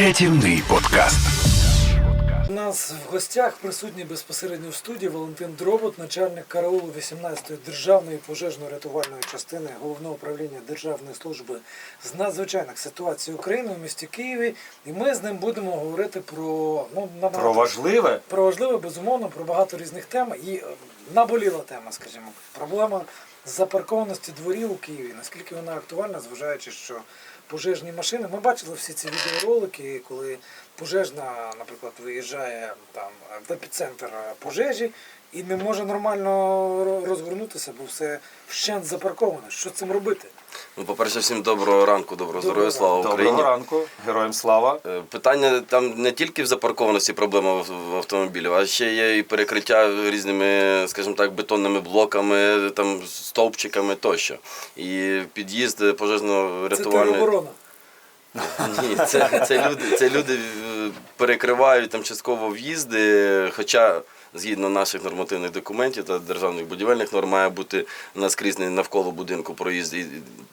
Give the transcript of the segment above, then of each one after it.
Рятівний подкаст. У нас в гостях присутній безпосередньо в студії Валентин Дробот, начальник караулу 18-ї державної пожежно-рятувальної частини головного управління Державної служби з надзвичайних ситуацій України у місті Києві. І ми з ним будемо говорити про ну набагато- Про важливе. про важливе, безумовно, про багато різних тем. І е, наболіла тема, скажімо, проблема запаркованості дворів у Києві. Наскільки вона актуальна, зважаючи, що пожежні машини. Ми бачили всі ці відеоролики, коли пожежна, наприклад, виїжджає там в епіцентр пожежі і не може нормально ро- розгорнутися, бо все вщент запарковане. Що з цим робити? Ну, по-перше, всім доброго ранку, доброго Доброго здоров'я, слава Доброго Україні. ранку, героям слава. Е, Питання там не тільки в запаркованості проблема в в автомобілі, а ще є і перекриття різними, скажімо так, бетонними блоками, там стовпчиками тощо. І під'їзд Це пожежно-рятувальної. тероборона. Ні, це, це люди, це люди е, перекривають там частково в'їзди, хоча. Згідно наших нормативних документів та державних будівельних норм має бути наскрізний навколо будинку проїзд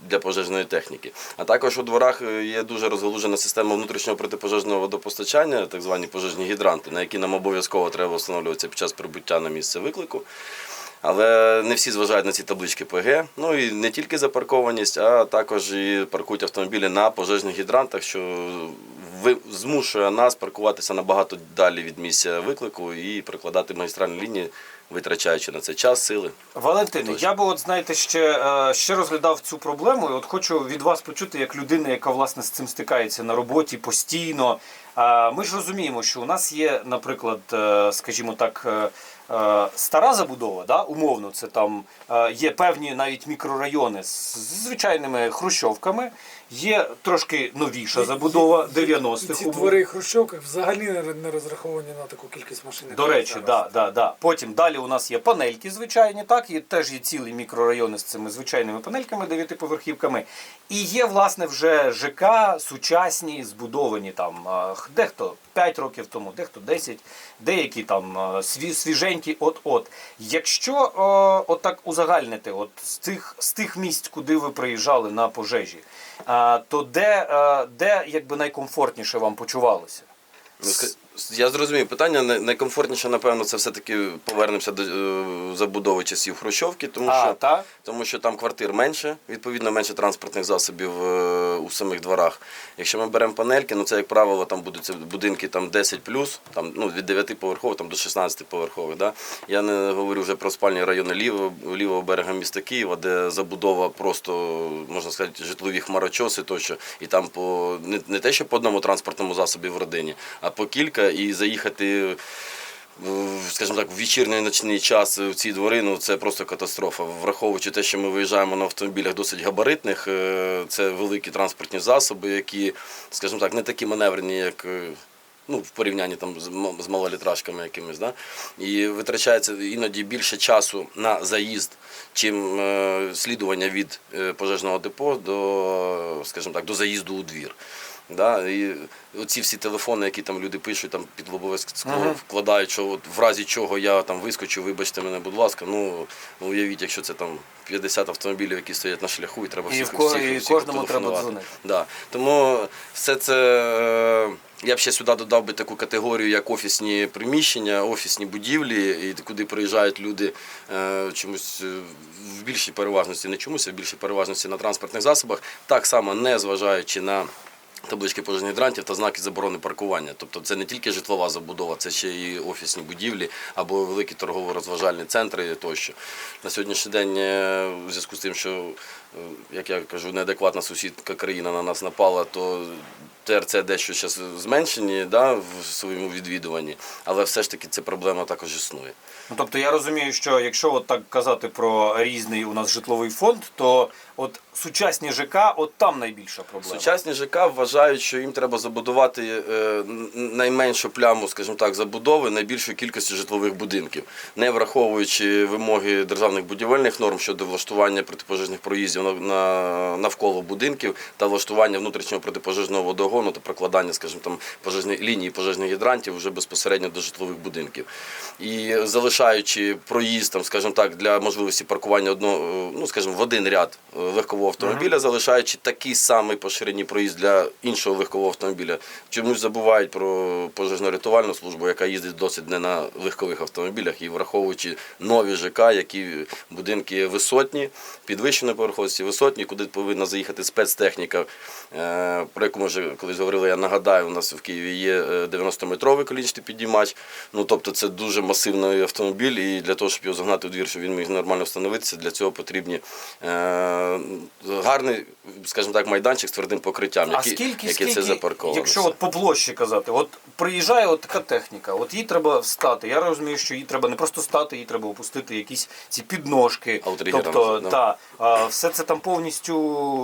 для пожежної техніки. А також у дворах е, є дуже розгалужена система внутрішнього протипожежного водопостачання, так звані пожежні гідранти, на які нам обов'язково треба встановлюватися під час прибуття на місце виклику. Але не всі зважають на ці таблички ПГ. Ну і не тільки запаркованість, а також і паркують автомобілі на пожежних гідрантах, що змушує нас паркуватися набагато далі від місця виклику і прикладати магістральні лінії, витрачаючи на це час, сили. Валентине, Точно. я би от знаєте ще, е, ще розглядав цю проблему, і от хочу від вас почути, як людина, яка власне з цим стикається на роботі постійно. Ми ж розуміємо, що у нас є, наприклад, е, скажімо так. е, Стара забудова, да, умовно, це там є певні навіть мікрорайони з звичайними хрущовками, є трошки новіша забудова І 90-х. ці двори хрущовки взагалі не розраховані на таку кількість машин. До речі, зараз. да, да, да. Потім далі у нас є панельки звичайні, так, і теж є цілі мікрорайони з цими звичайними панельками, дев'ятиповерхівками. І є, власне, вже ЖК сучасні, збудовані там дехто 5 років тому, дехто 10, деякі там свіженькі от-от. Якщо о, отак узагальнити, от з тих, з тих місць, куди ви приїжджали на пожежі, то де, де якби найкомфортніше вам почувалося? Я зрозумів питання. Найкомфортніше, напевно, це все-таки повернемося до е, забудови часів Хрущовки, тому А, що та? тому що там квартир менше, відповідно менше транспортних засобів е, у самих дворах. Якщо ми беремо панельки, ну це як правило там будуть будинки там 10 там ну від 9 поверхових там до 16 поверхових. Да? Я не говорю вже про спальні райони лівого, лівого берега міста Києва, де забудова просто можна сказати житлові хмарочоси тощо, і там по не, не те, що по одному транспортному засобі в родині, а по кілька і заїхати скажімо так, в вечірній ночний час в ці двори, ну це просто катастрофа. Враховуючи те, що ми виїжджаємо на автомобілях досить габаритних, е, це великі транспортні засоби, які, скажімо так, не такі маневрені, як. е, Ну, в порівнянні там з малолітражками якимись, да? і витрачається іноді більше часу на заїзд, чим е, слідування від пожежного депо до, скажімо так, до заїзду у двір. Да? І оці всі телефони, які там люди пишуть, там під лобове скло вкладають, що от в разі чого я там вискочу, вибачте мене, будь ласка. Ну уявіть, якщо це там 50 автомобілів, які стоять на шляху, і треба І всіх, в ко- всіх, і всіх кожному треба дзвонити. Да. Тому все це е, я б ще сюди додав би таку категорію, як офісні приміщення, офісні будівлі, і куди приїжджають люди е, чомусь е, в більшій переважності, не чомусь, а в більшій переважності на транспортних засобах, так само не зважаючи на. Таблички пожежних гідрантів та знаки заборони паркування. Тобто це не тільки житлова забудова, це ще і офісні будівлі або великі торгово-розважальні центри тощо. На сьогоднішній день, в зв'язку з тим, що, е, як я кажу, неадекватна сусідка країна на нас напала, то ТРЦ дещо зараз зменшені да, в своєму відвідуванні, але все ж таки ця проблема також існує. Ну, тобто я розумію, що якщо от так казати про різний у нас житловий фонд, то от сучасні ЖК, от там найбільша проблема. Сучасні ЖК вважають, що їм треба забудувати е, найменшу пляму, скажімо так, забудови найбільшої кількості житлових будинків, не враховуючи вимоги державних будівельних норм щодо влаштування протипожежних проїздів на- на- навколо будинків та влаштування внутрішнього протипожежного водогону заборонено прокладання, скажімо, там пожежної лінії пожежних гідрантів вже безпосередньо до житлових будинків. І залишаючи проїзд, там, скажімо так, для можливості паркування одного, е, ну скажімо, в один ряд е, легкового автомобіля, залишаючи такий самий по ширині проїзд для іншого легкового автомобіля. Чомусь забувають про пожежно-рятувальну службу, яка їздить досить не на легкових автомобілях, і враховуючи нові ЖК, які будинки висотні, підвищеної поверховості, висотні, куди повинна заїхати спецтехніка, е, про яку ми вже колись говорили, я нагадаю, у нас в Києві є е, 90-метровий колінчатий підіймач. Ну тобто це дуже масивний автомобіль, і для того, щоб його загнати у двір, щоб він міг нормально встановитися, для цього потрібні е, гарний, скажімо так, майданчик з твердим покриттям, А скільки, який скільки це запарковано. якщо от по площі казати, от приїжджає от така техніка, от їй треба встати. Я розумію, що їй треба не просто стати, їй треба опустити якісь ці підножки. Тобто, да. та, все це там повністю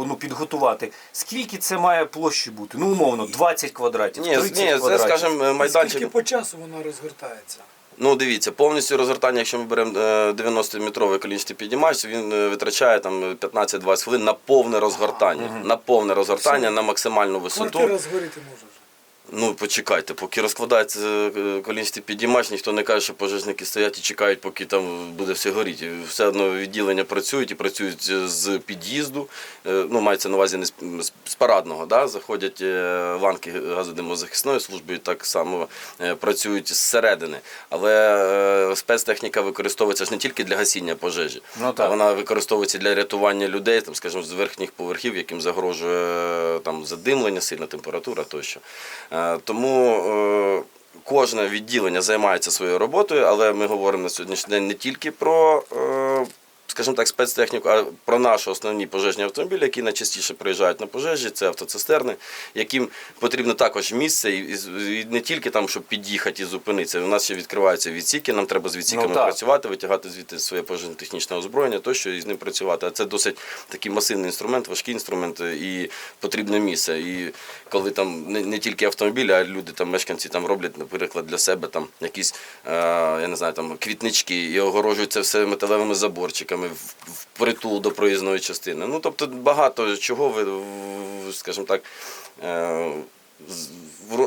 ну, підготувати. Скільки це має площі бути? Ну, умовно, 20 квадратів, Ні, 30 ні, це, квадратів. скажімо, Скільки по часу воно розгортається? Ну, дивіться, повністю розгортання, якщо ми беремо е, 90-метровий колінчатий підіймач, він е, витрачає там 15-20 хвилин на повне розгортання. На повне розгортання, на максимальну висоту. Квартира згоріти може вже. Ну, почекайте, поки розкладається е, колінчатий підіймач, ніхто не каже, що пожежники стоять і чекають, поки там буде все горіти. Все одно відділення працюють і працюють з під'їзду. Е, Ну, мається на увазі не з, парадного. Да? Заходять е, ланки газодимозахисної служби і так само е, працюють зсередини. Але е, спецтехніка використовується ж не тільки для гасіння пожежі, Ну, так. а вона використовується для рятування людей, там, скажімо, з верхніх поверхів, яким загрожує е, там, задимлення, сильна температура тощо. Е, Тому е, кожне відділення займається своєю роботою, але ми говоримо на сьогоднішній день не тільки про. Е, Скажімо так, спецтехніку, а про наші основні пожежні автомобілі, які найчастіше приїжджають на пожежі, це автоцистерни, яким потрібно також місце, і, не тільки там, щоб під'їхати і зупинитися. У нас ще відкриваються відсіки, нам треба з відсіками Ну, працювати, витягати звідти своє пожежно-технічне озброєння, тощо і з ним працювати. А це досить такий масивний інструмент, важкий інструмент, і потрібне місце. І коли там не, не тільки автомобілі, а люди там мешканці там роблять, наприклад, для себе там якісь е, я не знаю, там квітнички і огорожують це все металевими заборчиками в, в притул до проїзної частини. Ну тобто багато чого ви, скажімо так. Е,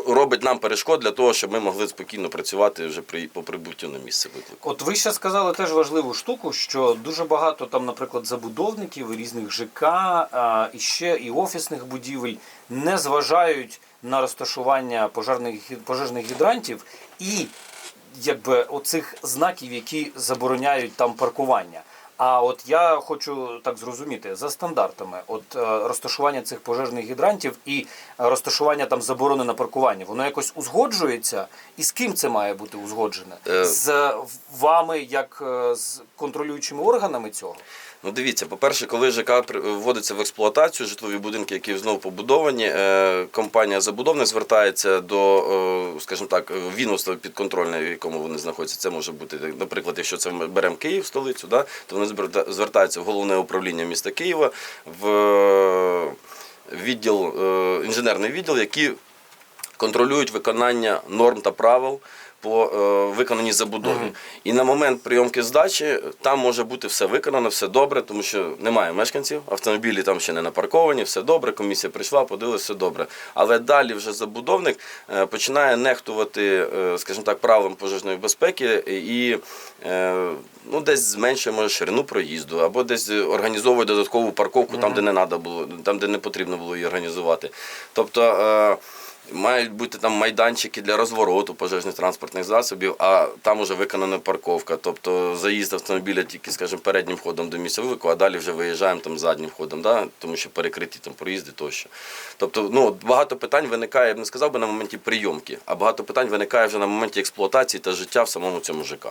робить нам перешкод для того, щоб ми могли спокійно працювати вже при по прибуттю на місце виклику. От ви ще сказали теж важливу штуку, що дуже багато там, наприклад, забудовників різних ЖК, а, і ще і офісних будівель не зважають на розташування пожежних, пожежних гідрантів і якби оцих знаків, які забороняють там паркування. А от я хочу так зрозуміти за стандартами, от е, розташування цих пожежних гідрантів і розташування там заборони на паркування, воно якось узгоджується, і з ким це має бути узгоджене? Е. З вами, як е, з контролюючими органами цього? Ну дивіться, по-перше, коли ЖК вводиться в експлуатацію, житлові будинки, які знову побудовані, е, компанія забудовник звертається до, е, скажімо так, відомства підконтрольне, в якому вони знаходяться. Це може бути, наприклад, якщо це ми беремо Київ, столицю, да, то вони зверта- звертаються в головне управління міста Києва, в е, відділ, інженерний відділ, який контролюють виконання норм та правил по е, виконаній забудові. І на момент прийомки здачі там може бути все виконано, все добре, тому що немає мешканців, автомобілі там ще не напарковані, все добре, комісія прийшла, подивилася, все добре. Але далі вже забудовник е, починає нехтувати, е, скажімо так, правилам пожежної безпеки і е, ну, десь зменшує може ширину проїзду, або десь організовує додаткову парковку там, де не надо було, там, де не потрібно було її організувати. Тобто. Мають бути там майданчики для розвороту пожежних транспортних засобів, а там уже виконана парковка. Тобто заїзд автомобіля тільки, скажімо, переднім входом до місця виклику, а далі вже виїжджаємо там заднім входом, да? тому що перекриті там проїзди тощо. Тобто, ну, багато питань виникає, я б не сказав би на моменті прийомки, а багато питань виникає вже на моменті експлуатації та життя в самому цьому ЖК.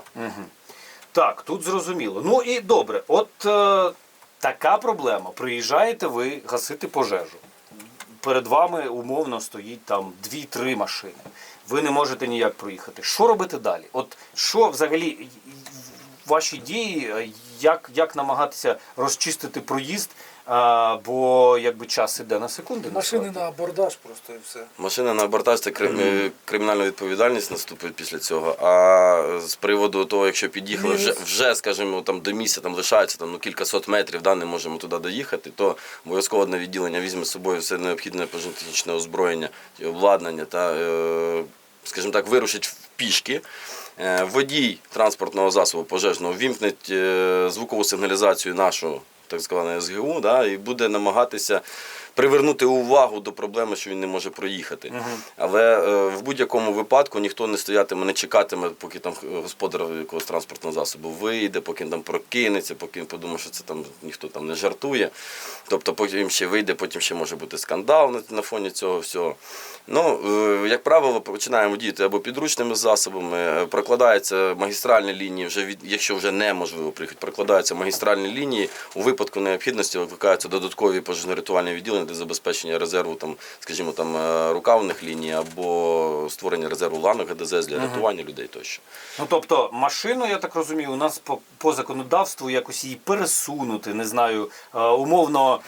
Так, тут зрозуміло. Ну і добре, от е, така проблема. Приїжджаєте ви гасити пожежу. Перед вами умовно стоїть там 2-3 машини. Ви не можете ніяк проїхати. Що робити далі? От що взагалі ваші дії, як, як намагатися розчистити проїзд А, бо якби час іде на секунди. Машини насправді. на абордаж просто і все. Машина на абортаж це крим- кримінальна відповідальність наступить після цього. А з приводу того, якщо під'їхали вже, вже скажімо, там до місця там лишається там, ну, кількасот метрів, да, не можемо туди доїхати, то обов'язково одне відділення візьме з собою все необхідне пожежно-технічне озброєння і обладнання та, е, скажімо так, вирушить в пішки. Е, Водій транспортного засобу пожежного вімкнеть е, звукову сигналізацію нашу, так зване СГУ, да, і буде намагатися привернути увагу до проблеми, що він не може проїхати. Але е, в будь-якому випадку ніхто не стоятиме, не чекатиме, поки там господар якогось транспортного засобу вийде, поки він там прокинеться, поки він подумає, що це там ніхто там не жартує. Тобто потім ще вийде, потім ще може бути скандал на, на фоні цього всього. Ну, е, як правило, починаємо діяти або підручними засобами, е, прокладаються магістральні лінії, вже від, якщо вже неможливо приїхати, прокладаються магістральні лінії. У випадку необхідності викликаються додаткові пожежно-рятувальні відділення для забезпечення резерву, там, скажімо, там, е, рукавних ліній або створення резерву ланок ГДЗ для рятування людей тощо. Ну тобто машину, я так розумію, у нас по, по законодавству якось її пересунути, не знаю, е, умовно,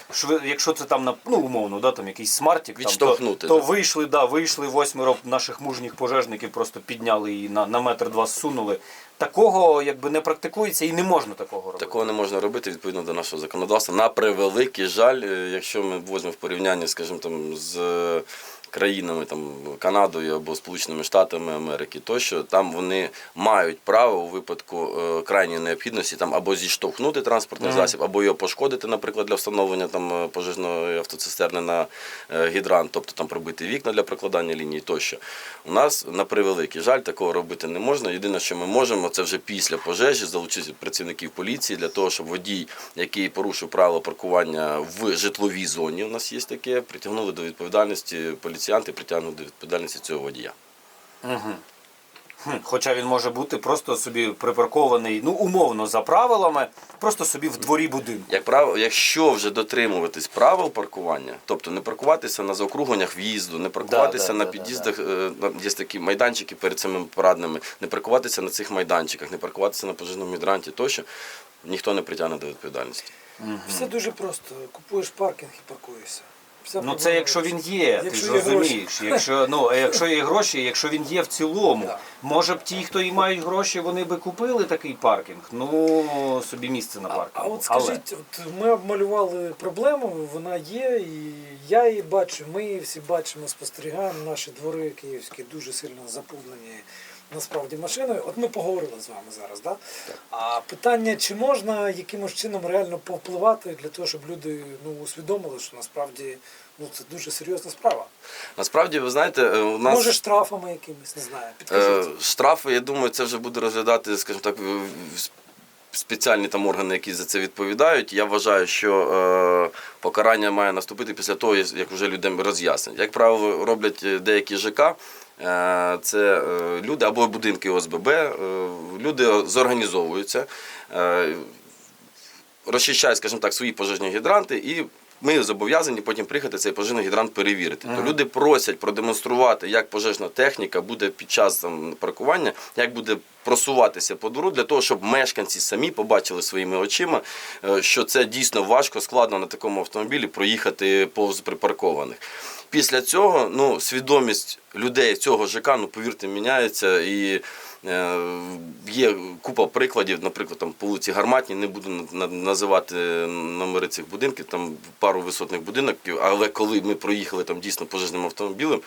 якщо це там на ну умовно, да, там якийсь смартік, там, то, то вийшли, да, вийшли восьмеро наших мужніх пожежників, просто підняли її на, на метр два зсунули. Такого якби не практикується і не можна такого робити. Такого не можна робити відповідно до нашого законодавства. На превеликий жаль, е, якщо ми возьмемо в порівнянні, скажімо, там з країнами там Канадою або Сполученими Штатами Америки, тощо там вони мають право у випадку е, крайньої необхідності там або зіштовхнути транспортний засіб, або його пошкодити, наприклад, для встановлення там е, пожежної автоцистерни на е, гідрант, тобто там пробити вікна для прокладання лінії тощо. У нас на превеликий жаль такого робити не можна. Єдине, що ми можемо, це вже після пожежі залучити працівників поліції для того, щоб водій, який порушив правила паркування в житловій зоні, у нас є таке, притягнули до відповідальності поліціянти, притягнули до відповідальності цього водія. Хм, Хоча він може бути просто собі припаркований, ну умовно за правилами, просто собі в дворі будинку. Як правило, якщо вже дотримуватись правил паркування, тобто не паркуватися на заокругленнях в'їзду, не паркуватися да, на да, під'їздах, е, на- є такі майданчики перед самими парадними, не паркуватися на цих майданчиках, не паркуватися на пожежному гідранті тощо, ніхто не притягне до відповідальності. Все дуже просто. Купуєш паркінг і паркуєшся. Ну це якщо він є, ти ж розумієш. Якщо ну якщо є гроші, якщо він є в цілому, може б ті, хто і мають гроші, вони би купили такий паркінг. Ну собі місце на А, паркінгу. а от скажіть, от ми обмалювали проблему, вона є, і я її бачу, ми її всі бачимо, спостерігаємо. Наші двори київські дуже сильно заповнені насправді машиною. От ми поговорили з вами зараз, да? А питання, чи можна якимось чином реально повпливати для того, щоб люди ну, усвідомили, що насправді ну, це дуже серйозна справа. Насправді, ви знаєте, е, у нас Може штрафами якимись, не знаю, е, штрафи, я думаю, це вже буде розглядати, скажімо так, спеціальні там органи, які за це відповідають. Я вважаю, що е, покарання має наступити після того, як вже людям роз'яснять. Як правило, роблять е, деякі ЖК. е, Це е, люди або будинки ОСББ, люди зорганізовуються, розчищають, скажімо так, свої пожежні гідранти і. Ми зобов'язані потім приїхати цей пожежний гідрант перевірити. То люди просять продемонструвати, як пожежна техніка буде під час там, паркування, як буде просуватися по двору, для того, щоб мешканці самі побачили своїми очима, е, що це дійсно важко, складно на такому автомобілі проїхати повз припаркованих. Після цього ну, свідомість людей цього ЖК, ну повірте, міняється і. Е, Є купа прикладів, наприклад, там по вулиці Гарматній, не буду на- на- називати номери цих будинків, там пару висотних будинків, але коли ми проїхали там дійсно пожежним автомобілем,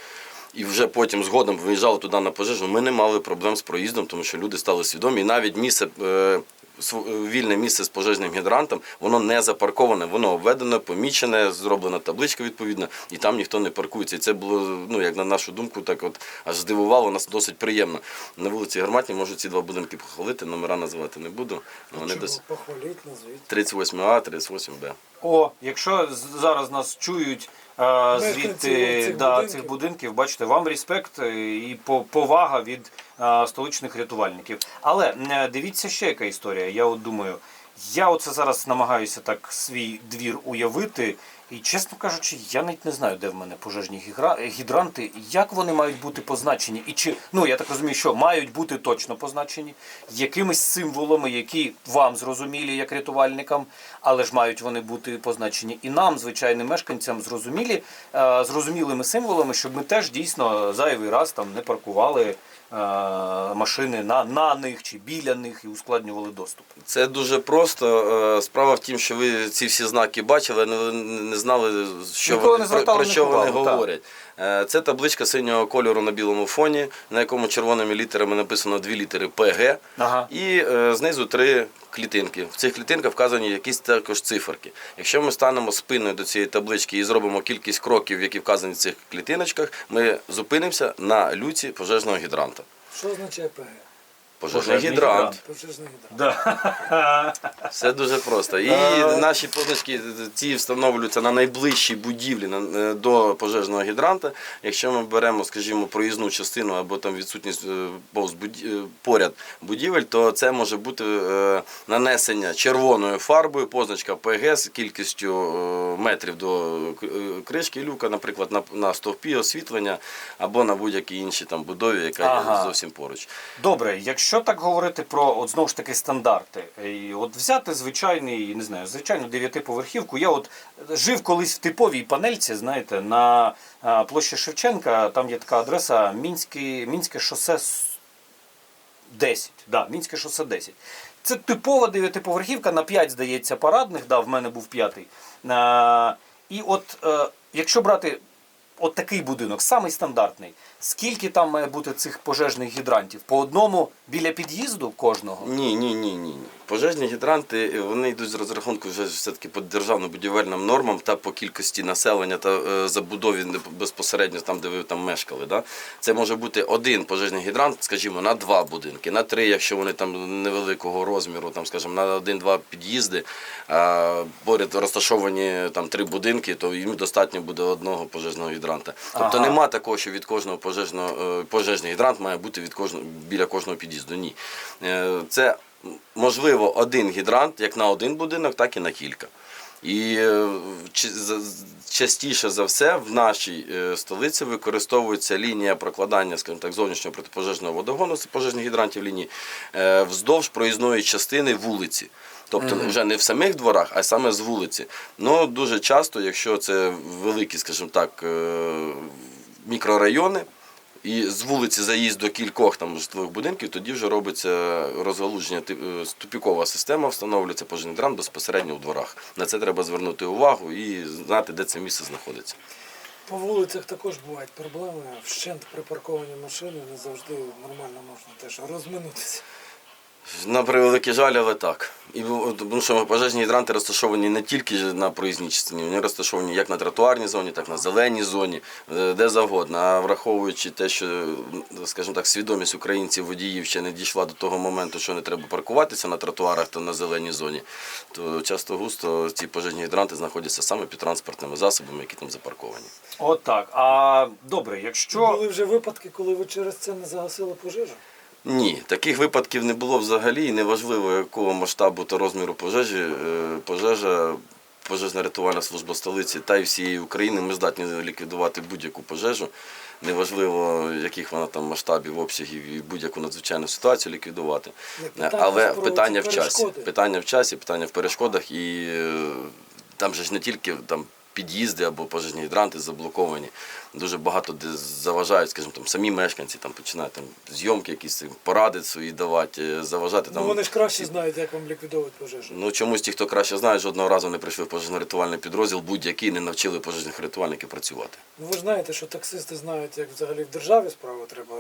і вже потім згодом виїжджали туди на пожежу, ми не мали проблем з проїздом, тому що люди стали свідомі. І навіть місце, е, вільне місце з пожежним гідрантом, воно не запарковане, воно обведено, помічене, зроблена табличка відповідна, і там ніхто не паркується. І це було, ну як на нашу думку, так от аж здивувало нас досить приємно. На вулиці Гарматні можу ці два будинки похвалити, номера називати не буду. але Вони Чого? досить Похваліть, назвіть. 38А, 38Б. О, якщо з- зараз нас чують е, звідти цих да, будинків. цих будинків, бачите, вам респект е, і по- повага від е, столичних рятувальників. Але е, дивіться ще яка історія. Я от думаю, я оце зараз намагаюся так свій двір уявити. І чесно кажучи, я навіть не знаю, де в мене пожежні гідранти, як вони мають бути позначені. І чи, ну я так розумію, що мають бути точно позначені якимись символами, які вам зрозумілі як рятувальникам, але ж мають вони бути позначені і нам, звичайним мешканцям, зрозумілі, е, зрозумілими символами, щоб ми теж дійсно зайвий раз там не паркували е, машини на, на них чи біля них і ускладнювали доступ. Це дуже просто. Е, Справа в тім, що ви ці всі знаки бачили, але не знали, що Ніколи вони, не про, про що вони говорять. так. Е, Це табличка синього кольору на білому фоні, на якому червоними літерами написано дві літери ПГ Ага. і е, знизу три клітинки. В цих клітинках вказані якісь також циферки. Якщо ми станемо спиною до цієї таблички і зробимо кількість кроків, які вказані в цих клітиночках, ми зупинимося на люці пожежного гідранта. Що означає ПГ? Пожежний, гідрант. Пожежний гідрант. Да. Все дуже просто. І наші позначки ці встановлюються на найближчій будівлі е, до пожежного гідранта. Якщо ми беремо, скажімо, проїзну частину або там відсутність е, повз е, поряд будівель, то це може бути нанесення червоною фарбою, позначка ПГ з кількістю метрів до кришки люка, наприклад, на, на стовпі освітлення або на будь-якій іншій там будові, яка Ага. зовсім поруч. Добре, якщо так говорити про от знову ж таки стандарти, і от взяти звичайний, не знаю, звичайну дев'ятиповерхівку. Я от жив колись в типовій панельці, знаєте, на площі Шевченка, там є така адреса Мінське, Мінське шосе 10. Да, Мінське шосе 10. Це типова дев'ятиповерхівка, на 5, здається, парадних, да, в мене був п'ятий. І от е, якщо брати от такий будинок, самий стандартний, скільки там має бути цих пожежних гідрантів? По одному біля під'їзду кожного? Ні, ні, ні, ні. ні. Пожежні гідранти е, вони йдуть з розрахунку вже все-таки по державно-будівельним нормам та по кількості населення та е, забудові безпосередньо там, де ви там мешкали. Да? Це може бути один пожежний гідрант, скажімо, на два будинки, на три, якщо вони там невеликого розміру, там, скажімо, на один-два під'їзди, а поряд розташовані там три будинки, то їм достатньо буде одного пожежного гідранта. Тобто Ага. нема такого, що від кожного пожежного е, пожежний гідрант має бути від кожного біля кожного під'їзду. Ні. Е, Це можливо один гідрант як на один будинок, так і на кілька. І е, частіше за все в нашій столиці використовується лінія прокладання, скажімо так, зовнішнього протипожежного водогону з пожежних гідрантів лінії вздовж проїзної частини вулиці. Тобто вже не в самих дворах, а саме з вулиці. Ну дуже часто, якщо це великі, скажімо так, мікрорайони, і з вулиці заїзд до кількох там житлових будинків, тоді вже робиться розгалуження, е, тупікова система, встановлюється пожежний дран безпосередньо у дворах. На це треба звернути увагу і знати, де це місце знаходиться. По вулицях також бувають проблеми. Вщент припарковані машини не завжди нормально можна теж розминутися. На превеликий жаль, але так. І тому що пожежні гідранти розташовані не тільки ж на проїзній частині, вони розташовані як на тротуарній зоні, так і на зеленій зоні, е, де завгодно. А враховуючи те, що, скажімо так, свідомість українців водіїв ще не дійшла до того моменту, що не треба паркуватися на тротуарах та на зеленій зоні, то часто густо ці пожежні гідранти знаходяться саме під транспортними засобами, які там запарковані. От так. А добре, якщо. Були вже випадки, коли ви через це не загасили пожежу. Ні, таких випадків не було взагалі, і неважливо, якого масштабу та розміру пожежі. е, Пожежа, пожежна рятувальна служба столиці та й всієї України ми здатні ліквідувати будь-яку пожежу. Неважливо, яких вона там масштабів, обсягів і будь-яку надзвичайну ситуацію ліквідувати. Питання Але питання в часі. Питання в часі, питання в перешкодах, і е, там же ж не тільки там. Під'їзди або пожежні гідранти заблоковані. Дуже багато де заважають, скажімо, там самі мешканці там починають там зйомки, якісь поради свої давати, е, заважати там. Ну вони ж краще знають, як вам ліквідовувати пожежу. Ну чомусь ті, хто краще знає, жодного разу не прийшли в пожежно-рятувальний підрозділ, будь-який не навчили пожежних рятувальників працювати. Ну ви ж знаєте, що таксисти знають, як взагалі в державі справу треба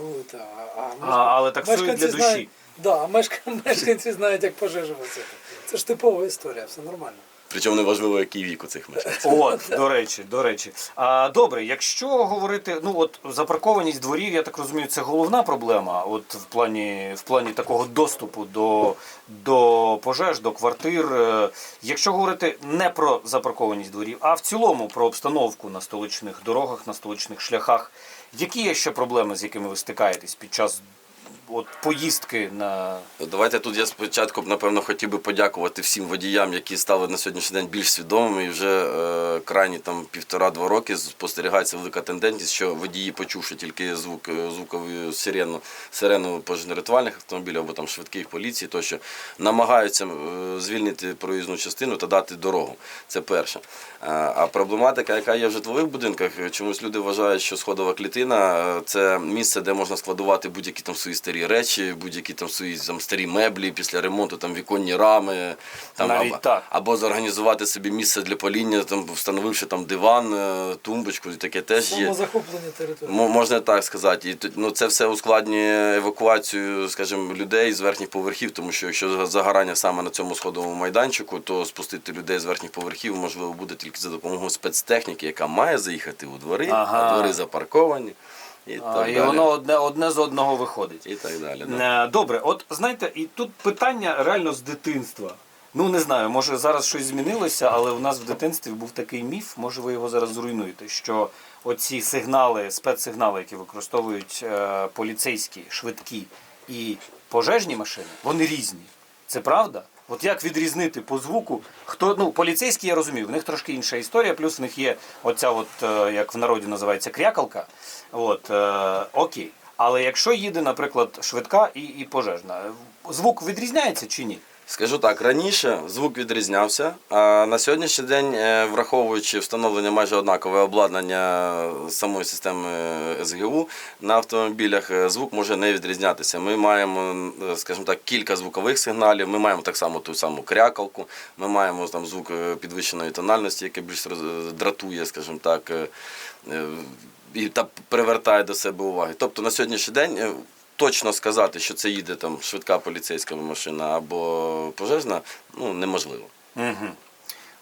рулити, а, а, А, але таксують мешканці для душі. Знають, да, а мешк- мешканці знають, як пожежу гасити. Це ж типова історія, все нормально. Причому неважливо, який вік у цих мешканців. От, до речі, до речі. А, добре, якщо говорити, ну от запаркованість дворів, я так розумію, це головна проблема. От в плані, в плані такого доступу до, до пожеж, до квартир. Е, Якщо говорити не про запаркованість дворів, а в цілому про обстановку на столичних дорогах, на столичних шляхах, які є ще проблеми, з якими ви стикаєтесь під час от поїздки на Давайте тут я спочатку напевно хотів би подякувати всім водіям, які стали на сьогоднішній день більш свідомими. І вже е, крайні там півтора-два роки спостерігається велика тенденція, що водії, почувши тільки звук е, звукову сирену, сирену пожежно-рятувальних автомобілів або там швидких поліції, тощо намагаються е, звільнити проїзну частину та дати дорогу. Це перше. Е, А проблематика, яка є в житлових будинках, чомусь люди вважають, що сходова клітина це місце, де можна складувати будь-які там свої старі речі, будь-які там свої там, старі меблі після ремонту, там віконні рами, там Навіть або, так. або зорганізувати собі місце для паління, там встановивши там диван, е, тумбочку, і таке теж є. Самозахоплення території. Можна так сказати. І ну, це все ускладнює евакуацію, скажімо, людей з верхніх поверхів, тому що якщо загорання саме на цьому сходовому майданчику, то спустити людей з верхніх поверхів можливо буде тільки за допомогою спецтехніки, яка має заїхати у двори, Ага. а двори запарковані. І, а, так і далі. воно одне, одне з одного виходить. І так далі. Да. Е, Добре, от знаєте, і тут питання реально з дитинства. Ну не знаю, може зараз щось змінилося, але у нас в дитинстві був такий міф, може ви його зараз зруйнуєте, що оці сигнали, спецсигнали, які використовують е, поліцейські, швидкі і пожежні машини, вони різні. Це правда? От як відрізнити по звуку, хто ну поліцейські, я розумію, в них трошки інша історія, плюс в них є оця, от е, як в народі називається крякалка. От е, окей. Але якщо їде, наприклад, швидка і, і пожежна, звук відрізняється чи ні? Скажу так, раніше звук відрізнявся, а на сьогоднішній день, е, враховуючи встановлення майже однакове обладнання самої системи СГУ на автомобілях, е, звук може не відрізнятися. Ми маємо, е, скажімо так, кілька звукових сигналів. Ми маємо так само ту саму крякалку, ми маємо там звук е, підвищеної тональності, який більш дратує, скажімо так. е, е, і та привертає до себе уваги. Тобто на сьогоднішній день е, точно сказати, що це їде там швидка поліцейська машина або пожежна, ну неможливо. Угу.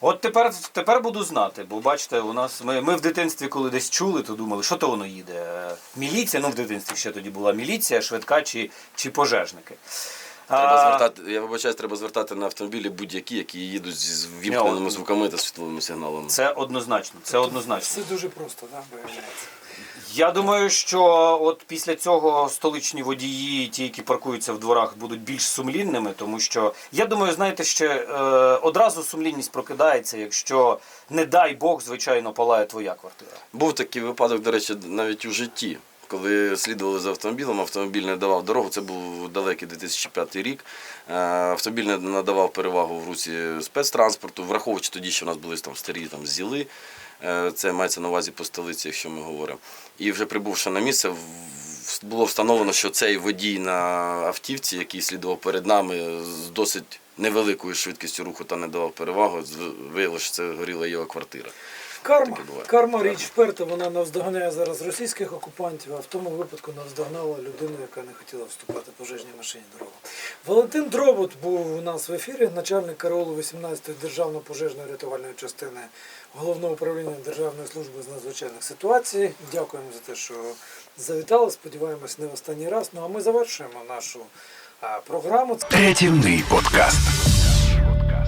От тепер, тепер буду знати, бо бачите, у нас ми, ми в дитинстві, коли десь чули, то думали, що то воно їде. Міліція, ну в дитинстві ще тоді була міліція, швидка чи, чи пожежники. Треба А, звертати, я вибачаюсь, треба звертати на автомобілі будь-які, які їдуть з вімкненими звуками та світловими сигналами. Це однозначно, це однозначно. Все дуже просто, да, виявляється. Я думаю, що от після цього столичні водії, ті, які паркуються в дворах, будуть більш сумлінними, тому що я думаю, знаєте, ще е, одразу сумлінність прокидається, якщо, не дай Бог, звичайно, палає твоя квартира. Був такий випадок, до речі, навіть у житті. Коли слідували за автомобілем, автомобіль не давав дорогу. Це був далекий 2005 рік. Е, Автомобіль не надавав перевагу в руці спецтранспорту, враховуючи тоді, що у нас були там старі там зіли. Е, Це мається на увазі по столиці, якщо ми говоримо. І вже прибувши на місце, було встановлено, що цей водій на автівці, який слідував перед нами з досить невеликою швидкістю руху та не давав перевагу, виявилося, що це горіла його квартира. Карма. Карма річ вперта, вона навздоганяє зараз російських окупантів, а в тому випадку навздогнала людину, яка не хотіла вступати в пожежній машині дорогу. Валентин Дробот був у нас в ефірі, начальник караулу 18-ї державної пожежної рятувальної частини Головного управління Державної служби з надзвичайних ситуацій. Дякуємо за те, що завітали. Сподіваємось, не в останній раз. Ну а ми завершуємо нашу а, програму. Рятівний подкаст.